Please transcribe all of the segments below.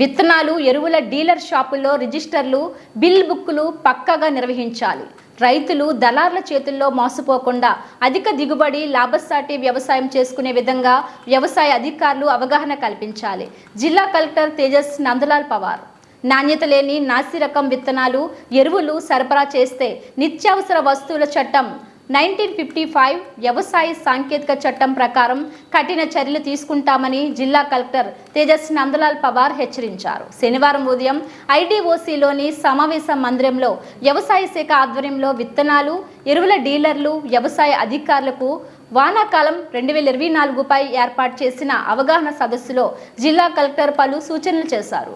విత్తనాలు ఎరువుల డీలర్ షాపుల్లో రిజిస్టర్లు బిల్ బుక్కులు పక్కగా నిర్వహించాలి. రైతులు దళార్ల చేతుల్లో మోసపోకుండా అధిక దిగుబడి లాభసాటి వ్యవసాయం చేసుకునే విధంగా వ్యవసాయ అధికారులు అవగాహన కల్పించాలి. జిల్లా కలెక్టర్ తేజస్ నందలాల్ పవార్. నాణ్యత లేని నాసి రకం విత్తనాలు ఎరువులు సరఫరా చేస్తే నిత్యావసర వస్తువుల చట్టం నైన్టీన్ ఫిఫ్టీ ఫైవ్ వ్యవసాయ సాంకేతిక చట్టం ప్రకారం కఠిన చర్యలు తీసుకుంటామని జిల్లా కలెక్టర్ తేజస్వి నందలాల్ పవార్ హెచ్చరించారు. శనివారం ఉదయం ఐటీఓసీలోని సమావేశ మందిరంలో వ్యవసాయ శాఖ ఆధ్వర్యంలో విత్తనాలు ఎరువుల డీలర్లు వ్యవసాయ అధికారులకు వానాకాలం రెండు వేల ఇరవై నాలుగుపై ఏర్పాటు చేసిన అవగాహన సదస్సులో జిల్లా కలెక్టర్ పలు సూచనలు చేశారు.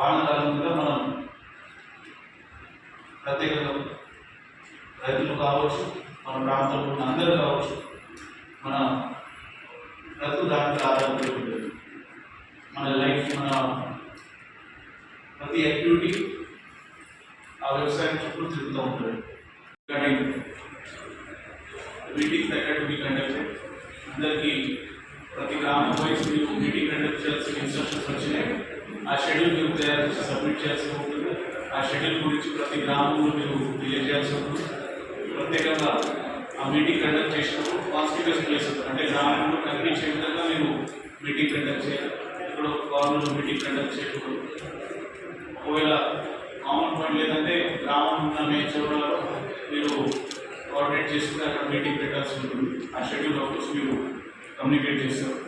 మనం ప్రత్యేకంగా రైతులు కావచ్చు మన ప్రాంతంలో ఉన్న అందరూ కావచ్చు మన బ్రతుకు దాని మీద ఆధారపడి ఉంటుంది. మన లైఫ్ మన ప్రతి యాక్టివిటీ ఆ వ్యవసాయం చుట్టూ తిరుగుతూ ఉంటుంది. కానీ మీటింగ్ తగ్గట్టు మీ కండక్టెడ్ అందరికీ ప్రతి గ్రామం వైస్ మీరు మీటింగ్ కండక్ట్ చేయాల్సిన ఇన్స్ట్రక్షన్స్ వచ్చినాయి. ఆ షెడ్యూల్ మీరు తయారు చేసి సబ్మిట్ చేయాల్సి ఉంటుంది. ఆ షెడ్యూల్ గురించి ప్రతి గ్రామంలో మీరు తెలియజేయాల్సి ఉంటుంది ప్రత్యేకంగా ఆ మీటింగ్ కండక్ట్ చేసినప్పుడు కాన్స్టిట్యూస్ ప్లేస్ అంటే గ్రామంలో కనిపించే విధంగా మీరు మీటింగ్ కండక్ట్ చేయాలి. ఇప్పుడు గవర్నమెంట్ మీటింగ్ కండక్ట్ చేయకూడదు. ఒకవేళ కామన్ పాయింట్ లేదంటే గ్రామం ఉన్న మేచూడలో మీరు కోఆర్డినేట్ చేసుకుని అక్కడ మీటింగ్ పెట్టాల్సి ఉంటుంది. ఆ షెడ్యూల్ ఆఫ్ కోర్స్ మీరు కమ్యూనికేట్ చేస్తారు.